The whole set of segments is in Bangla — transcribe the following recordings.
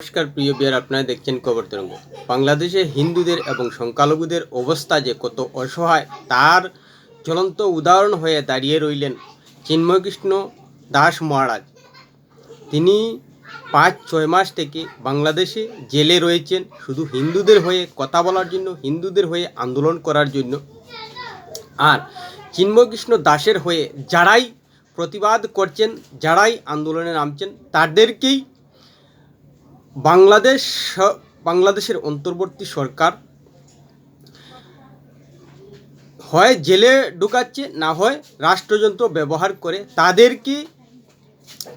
নমস্কার, প্রিয় বিয়ার, আপনারা দেখছেন খবর তরঙ্গ। বাংলাদেশে হিন্দুদের এবং সংখ্যালঘুদের অবস্থা যে কত অসহায়, তার জ্বলন্ত উদাহরণ হয়ে দাঁড়িয়ে রইলেন চিন্ময়কৃষ্ণ দাস মহারাজ। তিনি পাঁচ, ছয় মাস থেকে বাংলাদেশে জেলে রয়েছেন, শুধু হিন্দুদের হয়ে কথা বলার জন্য, হিন্দুদের হয়ে আন্দোলন করার জন্য। আর চিন্ময়কৃষ্ণ দাসের হয়ে যারাই প্রতিবাদ করছেন, যারাই আন্দোলনে নামছেন, তাদেরকেই বাংলাদেশ বাংলাদেশের অন্তর্বর্তী সরকার হয় জেলে ঢুকাচ্ছে, না হয় রাষ্ট্রযন্ত্র ব্যবহার করে তাদেরকে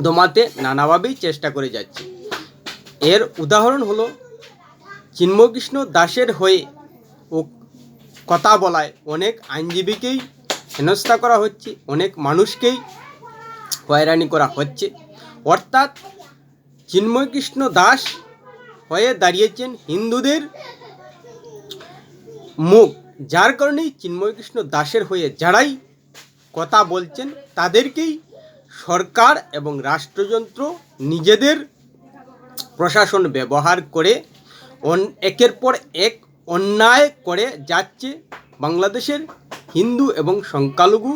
দমাতে নানাভাবেই চেষ্টা করে যাচ্ছে। এর উদাহরণ হলো চিন্মকৃষ্ণ দাসের হয়ে ও কথা বলায় অনেক আইনজীবীকেই হেনস্থা করা হচ্ছে, অনেক মানুষকেই হয়রানি করা হচ্ছে। অর্থাৎ চিন্ময়কৃষ্ণ দাস হয়ে দাঁড়িয়েছেন হিন্দুদের মুখ। যার কারণেই চিন্ময়কৃষ্ণ দাসের হয়ে যারাই কথা বলছেন, তাদেরকেই সরকার এবং রাষ্ট্রযন্ত্র নিজেদের প্রশাসন ব্যবহার করে একের পর এক অন্যায় করে যাচ্ছে বাংলাদেশের হিন্দু এবং সংখ্যালঘু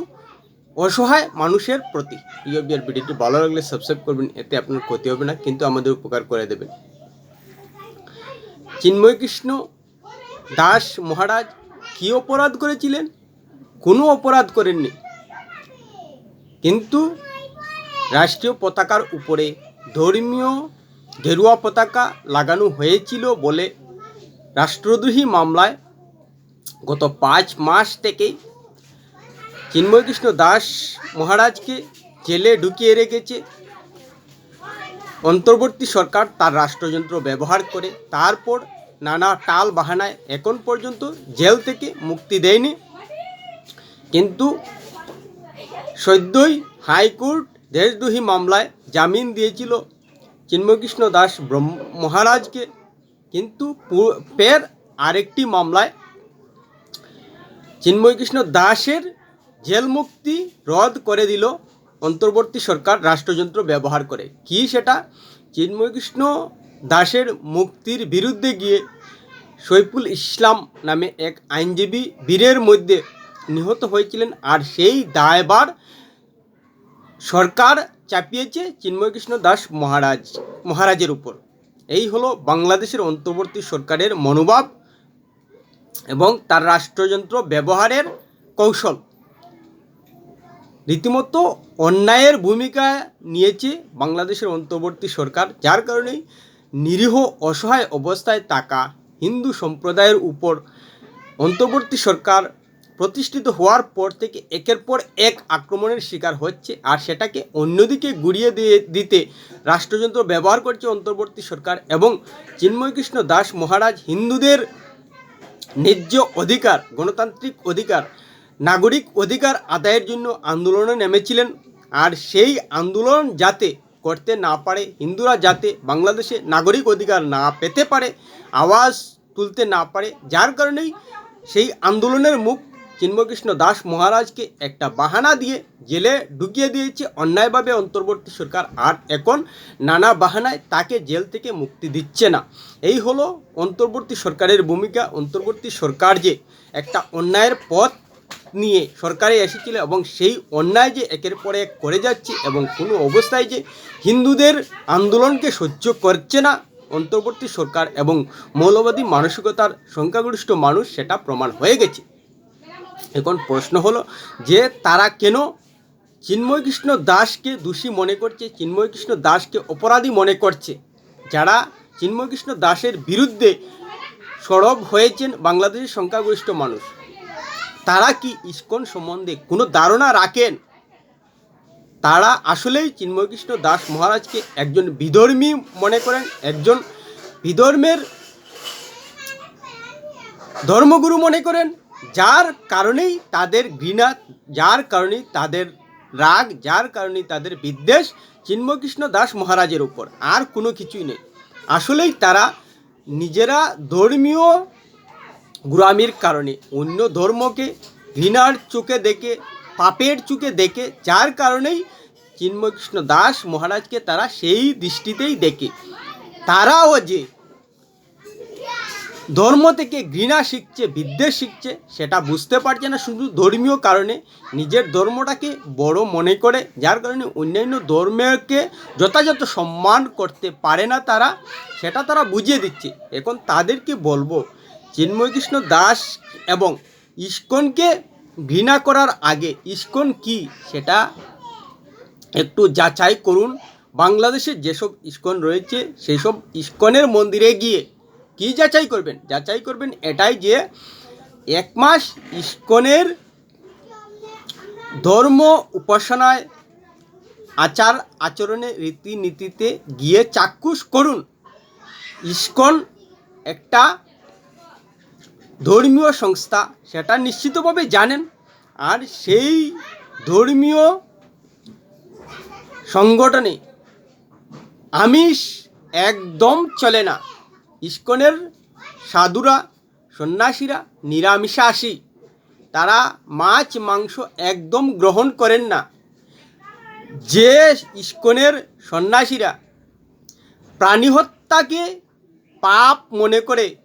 অসহায় মানুষের প্রতি। বিয়ার ভিডিওটি ভালো লাগলে সাবস্ক্রাইব করবেন, এতে আপনার ক্ষতি হবে না, কিন্তু আমাদের উপকার করে দেবেন। চিন্ময় কৃষ্ণ দাস মহারাজ কী অপরাধ করেছিলেন? কোনো অপরাধ করেননি। কিন্তু রাষ্ট্রীয় পতাকার উপরে ধর্মীয় গেরুয়া পতাকা লাগানো হয়েছিল বলে রাষ্ট্রদ্রোহী মামলায় গত পাঁচ মাস থেকেই চিন্ময়কৃষ্ণ দাস মহারাজকে জেলে ঢুকিয়ে রেখেছে। অন্তর্বর্তী সরকার তার রাষ্ট্রযন্ত্র ব্যবহার করে, তারপর নানা টাল বাহানায় এখন পর্যন্ত জেল থেকে মুক্তি দেয়নি। কিন্তু সদ্যই হাইকোর্ট দেশদ্রোহী মামলায় জামিন দিয়েছিল। চিন্ময়কৃষ্ণ দাস ব্রহ্ম, মহারাজকে। কিন্তু ফের আরেকটি মামলায় চিন্ময়কৃষ্ণ দাসের জেল মুক্তি রদ করে দিল অন্তর্বর্তী সরকার রাষ্ট্রযন্ত্র ব্যবহার করে। কি সেটা? চিন্ময়কৃষ্ণ দাসের মুক্তির বিরুদ্ধে গিয়ে সৈফুল ইসলাম নামে এক আইনজীবী বীরের মধ্যে নিহত হয়েছিলেন আর সেই দায়বার সরকার চাপিয়েছে চিন্ময়কৃষ্ণ দাস মহারাজ, মহারাজের উপর। এই হলো বাংলাদেশের অন্তর্বর্তী সরকারের মনোভাব এবং তার রাষ্ট্রযন্ত্র ব্যবহারের কৌশল। রীতিমতো অন্যায়ের ভূমিকা নিয়েছে বাংলাদেশের অন্তর্বর্তী সরকার, যার কারণে নিরীহ অসহায় অবস্থায় থাকা হিন্দু সম্প্রদায়ের উপর অন্তর্বর্তী সরকার প্রতিষ্ঠিত হওয়ার পর থেকে একের পর এক আক্রমণের শিকার হচ্ছে আর সেটাকে অন্যদিকে গুড়িয়ে দিয়ে দিতে রাষ্ট্রযন্ত্র ব্যবহার করছে অন্তর্বর্তী সরকার এবং চিন্ময়কৃষ্ণ দাস মহারাজ হিন্দুদের ন্যায্য অধিকার, গণতান্ত্রিক অধিকার নাগরিক অধিকার আদায়ের জন্য আন্দোলনে নেমেছিলেন। আর সেই আন্দোলন যাতে করতে না পারে, হিন্দুরা যাতে বাংলাদেশে নাগরিক অধিকার না পেতে পারে, আওয়াজ তুলতে না পারে, যার কারণেই সেই আন্দোলনের মুখ চিন্মকৃষ্ণ দাস মহারাজকে একটা বাহানা দিয়ে জেলে ঢুকিয়ে দিয়েছে। অন্যায়ভাবে অন্তর্বর্তী সরকার আর এখন নানা বাহানায় তাকে জেল থেকে মুক্তি দিচ্ছে না। এই হলো অন্তর্বর্তী সরকারের ভূমিকা। অন্তর্বর্তী সরকার যে একটা অন্যায়ের পথ নিয়ে সরকারে এসেছিল এবং সেই অন্যায় যে একের পর এক করে যাচ্ছে এবং কোনো অবস্থায় যে হিন্দুদের আন্দোলনকে সহ্য করছে না, অন্তর্বর্তী সরকার এবং মৌলবাদী মানসিকতার সংখ্যাগরিষ্ঠ মানুষ, সেটা প্রমাণ হয়ে গেছে। এখন প্রশ্ন হলো যে তারা কেন চিন্ময়কৃষ্ণ দাসকে দোষী মনে করছে, চিন্ময়কৃষ্ণ দাসকে অপরাধী মনে করছে? যারা চিন্ময়কৃষ্ণ দাসের বিরুদ্ধে সরব হয়েছেন বাংলাদেশের সংখ্যাগরিষ্ঠ মানুষ। তারা কি ইস্কন সম্বন্ধে কোনো ধারণা রাখেন? তারা আসলেই চিন্ময়কৃষ্ণ দাস মহারাজকে একজন বিধর্মী মনে করেন? একজন বিধর্মের ধর্মগুরু মনে করেন? যার কারণেই তাদের ঘৃণা, যার কারণেই তাদের রাগ, যার কারণে তাদের বিদ্বেষ চিন্ময়কৃষ্ণ দাস মহারাজের উপর। আর কোনো কিছুই নেই। আসলেই তারা নিজেরা ধর্মীয় গুরামির কারণে। অন্য ধর্মকে ঘৃণার চোখে দেখে, পাপের চোখে দেখে, যার কারণেই চিন্ময়কৃষ্ণ দাস মহারাজকে তারা সেই দৃষ্টিতেই দেখে। তারাও যে ধর্ম থেকে ঘৃণা শিখছে, বিদ্বেষ শিখছে, সেটা বুঝতে পারছে না শুধু ধর্মীয় কারণে। নিজের ধর্মটাকে বড় মনে করে, যার কারণে অন্যান্য ধর্মকে যথাযথ সম্মান করতে পারে না তারা, সেটা তারা বুঝিয়ে দিচ্ছে। এখন তাদেরকে বলব চিন্ময় কৃষ্ণ দাস এবং ইস্কনকে ঘৃণা করার আগে, ইস্কন কি সেটা একটু যাচাই করুন। বাংলাদেশে যেসব ইস্কন রয়েছে সেই সব ইস্কনের মন্দিরে গিয়ে কি যাচাই করবেন? যাচাই করবেন এটাই যে এক মাস ইস্কনের ধর্ম উপাসনায় আচার আচরণে রীতিনীতিতে গিয়ে চাক্ষুষ করুন। ইস্কন একটা ধর্মীয় সংস্থা, সেটা নিশ্চিতভাবে জানেন। আর সেই ধর্মীয় সংগঠনে আমিষ একদম চলে না। ইস্কনের সাধুরা, সন্ন্যাসীরা নিরামিষাসী তারা মাছ, মাংস একদম গ্রহণ করেন না। যে ইস্কনের সন্ন্যাসীরা প্রাণী হত্যাকে পাপ মনে করে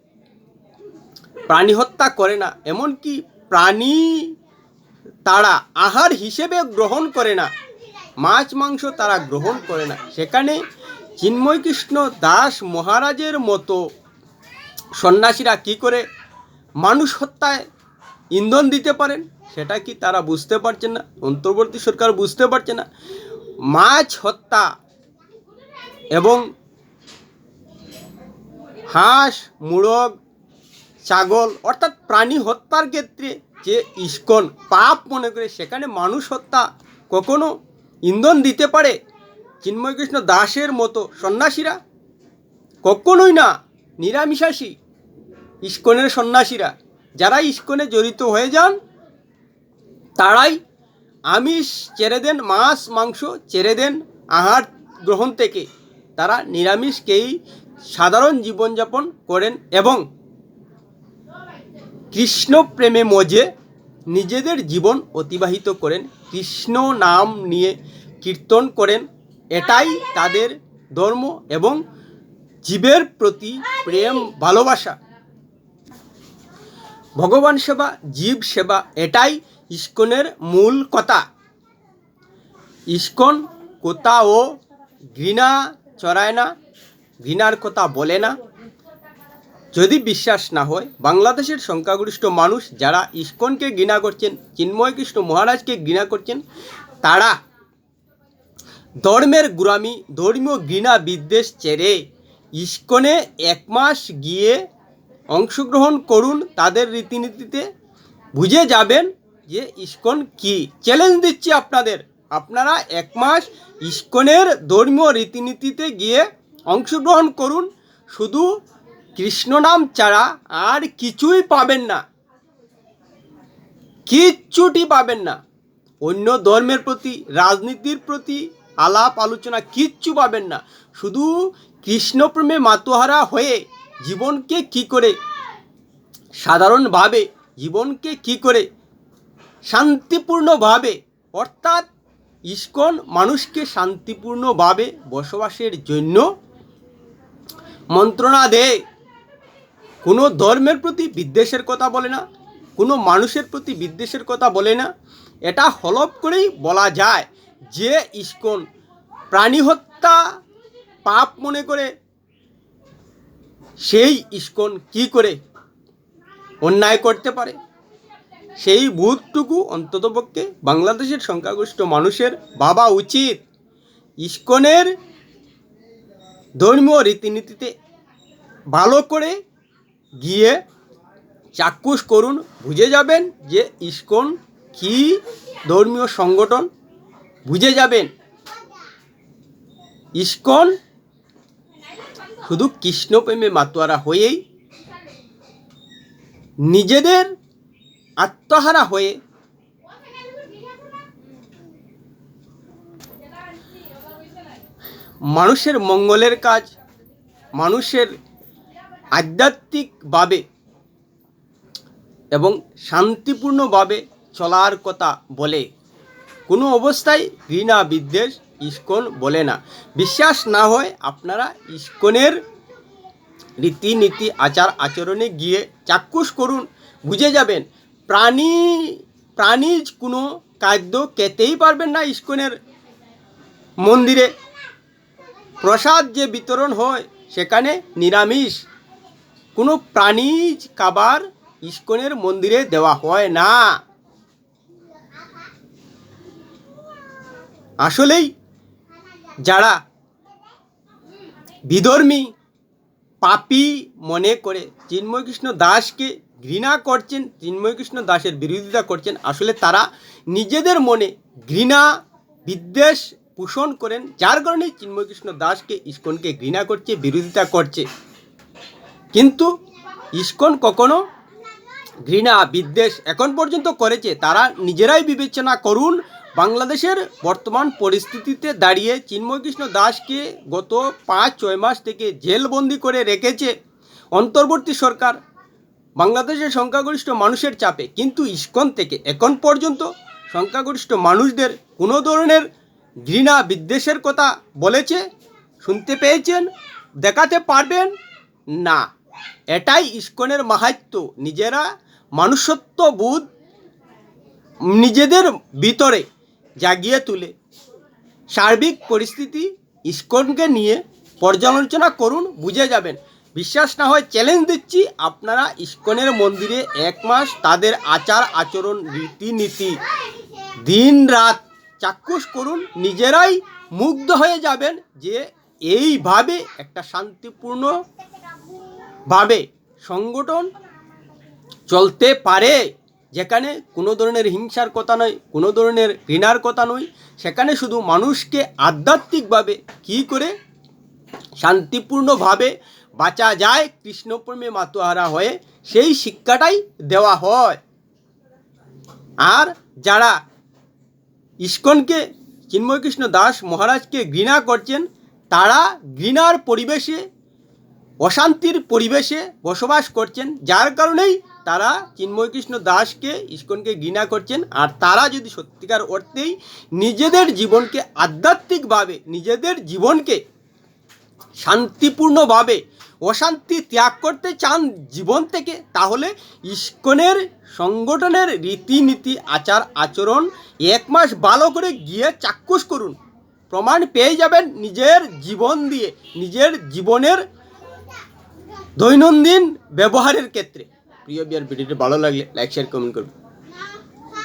প্রাণী হত্যা করে না, এমনকি প্রাণী তারা আহার হিসেবে গ্রহণ করে না, মাছ, মাংস তারা গ্রহণ করে না। সেখানে চিন্ময় কৃষ্ণ দাস মহারাজের মতো সন্ন্যাসীরা কি করে মানুষ হত্যায় ইন্ধন দিতে পারেন, সেটা কি তারা বুঝতে পারছেন না, অন্তর্বর্তী সরকার বুঝতে পারছে না। মাছ হত্যা এবং হাঁস, মুরগ ছাগল, অর্থাৎ প্রাণী হত্যার ক্ষেত্রে যে ইস্কন পাপ মনে করে, সেখানে মানুষ হত্যা কখনো ইন্ধন দিতে পারে। চিন্ময়কৃষ্ণ দাসের মতো সন্ন্যাসীরা কখনোই না নিরামিষাসী ইস্কনের সন্ন্যাসীরা। যারা ইস্কনে জড়িত হয়ে যান, তারাই আমিষ ছেড়ে দেন, মাছ, মাংস ছেড়ে দেন আহার গ্রহণ থেকে। তারা নিরামিষকেই সাধারণ জীবনযাপন করেন এবং কৃষ্ণ প্রেমে মজে নিজেদের জীবন অতিবাহিত করেন। কৃষ্ণ নাম নিয়ে কীর্তন করেন। এটাই তাদের ধর্ম এবং জীবের প্রতি প্রেম, ভালোবাসা। ভগবান সেবা, জীব সেবা, এটাই ইস্কনের মূল কথা। ইস্কন কোথাও ঘৃণা চড়ায় না, ঘৃণার কথা বলে না। যদি বিশ্বাস না হয়, বাংলাদেশের সংখ্যাগরিষ্ঠ মানুষ যারা ইস্কনকে ঘৃণা করছেন, চিন্ময় কৃষ্ণ মহারাজকে ঘৃণা করছেন, তারা ধর্মের গুরামি, ধর্মীয় ঘৃণা বিদ্বেষ ছেড়ে ইস্কনে এক মাস গিয়ে অংশগ্রহণ করুন, তাদের রীতিনীতিতে বুঝে যাবেন যে ইস্কন কি। চ্যালেঞ্জ দিচ্ছি আপনাদের। আপনারা এক মাস ইস্কনের ধর্মীয় রীতিনীতিতে গিয়ে অংশগ্রহণ করুন, শুধু কৃষ্ণ নাম ছাড়া আর কিছুই পাবেন না। কিচ্ছুটি পাবেন না। অন্য ধর্মের প্রতি, রাজনীতির প্রতি আলাপ আলোচনা কিচ্ছু পাবেন না। শুধু কৃষ্ণপ্রেমে মাতোহারা হয়ে জীবনকে কি করে, সাধারণভাবে জীবনকে কি করে, শান্তিপূর্ণভাবে, অর্থাৎ ইস্কন মানুষকে শান্তিপূর্ণভাবে বসবাসের জন্য মন্ত্রণা দেয়। কোনো ধর্মের প্রতি বিদ্বেষের কথা বলে না, কোনো মানুষের প্রতি বিদ্বেষের কথা বলে না। এটা হলপ করেই বলা যায় যে ইস্কন প্রাণী হত্যা পাপ মনে করে, সেই ইস্কন কি করে অন্যায় করতে পারে? সেই বোধটুকু অন্ততপক্ষে বাংলাদেশের সংখ্যাগরিষ্ঠ মানুষের ভাবা উচিত। ইস্কনের ধর্মীয় রীতিনীতিতে ভালো করে গিয়ে চাক্ষুষ করুন বুঝে যাবেন যে ইস্কন কি ধর্মীয় সংগঠন। বুঝে যাবেন। ইস্কন শুধু কৃষ্ণপ্রেমে মাতোয়ারা হয়েই নিজেদের আত্মহারা হয়ে মানুষের মঙ্গলের কাজ, মানুষের আধ্যাত্মিকভাবে এবং শান্তিপূর্ণভাবে চলার কথা বলে। কোনো অবস্থায় ঘৃণা, বিদ্বেষ, ইস্কন বলে না। বিশ্বাস না হয় আপনারা ইস্কনের রীতিনীতি, আচার, আচরণে গিয়ে চাক্ষুষ করুন, বুঝে যাবেন। প্রাণী, প্রাণীজ কোনো খাদ্য খেতেই পারবেন না ইস্কনের মন্দিরে। প্রসাদ যে বিতরণ হয়, সেখানে নিরামিষ। কোনো প্রাণীজ খাবার ইস্কনের মন্দিরে দেওয়া হয় না। আসলেই যারা বিধর্মী, পাপী মনে করে, চিন্ময়কৃষ্ণ দাসকে ঘৃণা করছেন, চিন্ময়কৃষ্ণ দাসের বিরোধিতা করছেন, আসলে তারা নিজেদের মনে ঘৃণা, বিদ্বেষ পোষণ করেন, যার কারণে চিন্ময়কৃষ্ণ দাসকে ইস্কনকে ঘৃণা করছে, বিরোধিতা করছে। কিন্তু ইস্কন কখনো ঘৃণা বিদ্বেষ এখন পর্যন্ত করেছে। তারা নিজেরাই বিবেচনা করুন, বাংলাদেশের বর্তমান পরিস্থিতিতে দাঁড়িয়ে চিন্ময় কৃষ্ণ দাসকে গত পাঁচ, ছয় মাস থেকে জেলবন্দি করে রেখেছে অন্তর্বর্তী সরকার। বাংলাদেশের সংখ্যাগরিষ্ঠ মানুষের চাপে, কিন্তু ইস্কন থেকে এখন পর্যন্ত সংখ্যাগরিষ্ঠ মানুষদের কোনো ধরনের ঘৃণা বিদ্বেষের কথা বলেছে, শুনতে পেয়েছেন, দেখাতে পারবেন? না। এটাই ইস্কনের মাহাত্য নিজেরা মানুষত্ব বোধ নিজেদের ভিতরে জাগিয়ে তুলে। সার্বিক পরিস্থিতি ইস্কনকে নিয়ে পর্যালোচনা করুন, বুঝে যাবেন। বিশ্বাস না হয় চ্যালেঞ্জ দিচ্ছি, আপনারা ইস্কনের মন্দিরে এক মাস তাদের আচার, আচরণ, রীতিনীতি, দিন রাত চাক্ষুষ করুন, নিজেরাই মুগ্ধ হয়ে যাবেন যে এইভাবে একটা শান্তিপূর্ণ ভাবে সংগঠন চলতে পারে, যেখানে কোনো ধরনের হিংসার কথা নয়, কোনো ধরনের ঘৃণার কথা নয়, সেখানে শুধু মানুষকে আধ্যাত্মিকভাবে কী করে শান্তিপূর্ণভাবে বাঁচা যায়, কৃষ্ণপ্রেমে মাতোহারা হয়ে, সেই শিক্ষাটাই দেওয়া হয়। আর যারা ইস্কনকে, চিন্ময়কৃষ্ণ দাস মহারাজকে ঘৃণা করছেন, তারা ঘৃণার পরিবেশে অশান্তির পরিবেশে বসবাস করছেন, যার কারণেই তারা চিন্ময়কৃষ্ণ দাসকে, ইস্কনকে ঘৃণা করছেন। আর তারা যদি সত্যিকার অর্থেই নিজেদের জীবনকে আধ্যাত্মিকভাবে, নিজেদের জীবনকে শান্তিপূর্ণভাবে অশান্তি ত্যাগ করতে চান জীবন থেকে, তাহলে ইস্কনের সংগঠনের রীতিনীতি, আচার, আচরণ এক মাস ভালো করে গিয়ে চাক্ষুষ করুন। প্রমাণ পেয়ে যাবেন নিজের জীবন দিয়ে, নিজের জীবনের দৈনন্দিন ব্যবহারের ক্ষেত্রে। প্রিয় বিয়ার ভিডিওটি ভালো লাগলে লাইক শেয়ার কমেন্ট করবেন।